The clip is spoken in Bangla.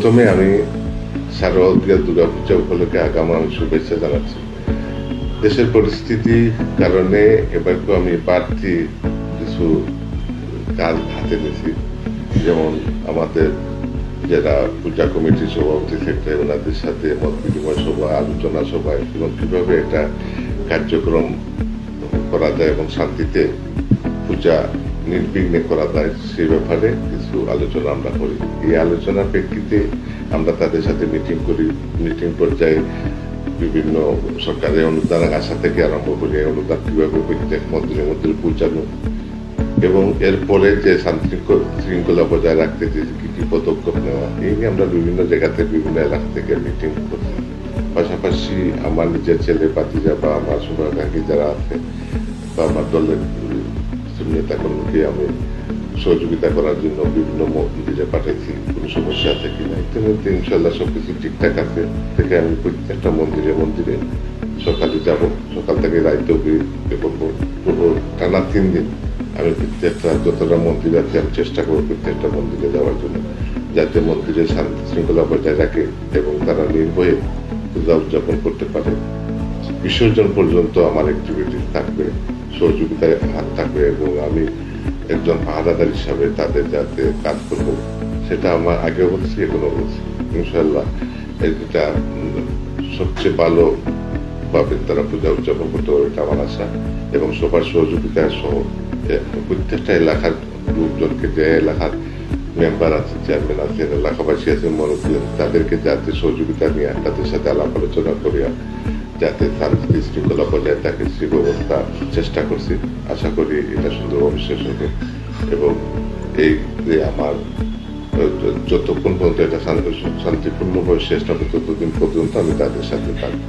প্রথমে আমি শারদীয়া দুর্গাপূজা উপলক্ষে আগাম আমি শুভেচ্ছা জানাচ্ছি। দেশের পরিস্থিতির কারণে এবারকেও আমি বাড়তি কিছু কাজ হাতে নিয়েছি। যেমন আমাদের যারা পূজা কমিটির সভাপতি সেক্রেটারি, ওনাদের সাথে মত বিনিময় সভা, আলোচনা সভা, এবং কীভাবে একটা কার্যক্রম করা যায় এবং শান্তিতে পূজা নির্বিঘ্নে করা যায় সেই ব্যাপারে কিছু আলোচনা আমরা করি। এই আলোচনার প্রেক্ষিতে আমরা তাদের সাথে মিটিং করি। মিটিং পর্যায়ে বিভিন্ন সরকারের অনুদান আসা থেকে আরম্ভ করে অনুদান কীভাবে প্রত্যেক মন্ত্রীর মধ্যে পৌঁছানো এবং এরপরে যে শান্তি শৃঙ্খলা বজায় রাখতে যে কি কি পদক্ষেপ নেওয়া, এই নিয়ে আমরা বিভিন্ন জায়গাতে বিভিন্ন এলাকা থেকে মিটিং করছি। পাশাপাশি আমার নিজের ছেলে পাতিজা বা আমার শুভাকাঙ্ক্ষী যারা আছে, বা আমার দলের কিছু নেতা কর্মীকে আমি সহযোগিতা করার জন্য বিভিন্ন মন্দিরে পাঠাইছি, কোনো সমস্যা আছে কিনা ইতিমধ্যে ইনশাল্লাহ সবকিছু ঠিকঠাক আছে। থেকে আমি প্রত্যেকটা মন্দিরে মন্দিরে সকালে যাব। সকাল থেকে রাইতে করব টানা তিন দিন আমি প্রত্যেকটা যতটা মন্দির আছে, আমি চেষ্টা করব প্রত্যেকটা মন্দিরে যাওয়ার জন্য। যাতে মন্দিরে শান্তি শৃঙ্খলা বজায় রাখে এবং তারা নির্ভয়ে পূজা উদযাপন করতে পারে। বিসর্জন পর্যন্ত আমার অ্যাক্টিভিটিস থাকবে। সহযোগিতায় হাত থাকবে এবং আমি একজন পাহারাদার হিসাবে তাদের যাতে কাজ করব, সেটা আমার আগে বলছি এখনও বলছি। ইনশাল্লাহ এটা সবচেয়ে ভালো ভাবে তারা পূজা উদযাপন করতে পারবে এটা আমার আশা এবং সবার সহযোগিতা সহ প্রত্যেকটা এলাকার লোকজনকে যে এলাকার মেম্বার আছে চেয়ারম্যান আছে, এলাকাবাসী আছে মনোজ তাদেরকে যাতে সহযোগিতা নিয়ে তাদের সাথে আলাপ আলোচনা করিয়া যাতে তার শৃঙ্খলা বজায় থাকে, সে ব্যবস্থা চেষ্টা করছি। আশা করি এটা সুন্দরভাবে শেষ হবে। এবং এই যে আমার যতক্ষণ পর্যন্ত এটা শান্তি শান্তিপূর্ণভাবে শেষ হবে, ততদিন পর্যন্ত আমি তাদের সাথে থাকব।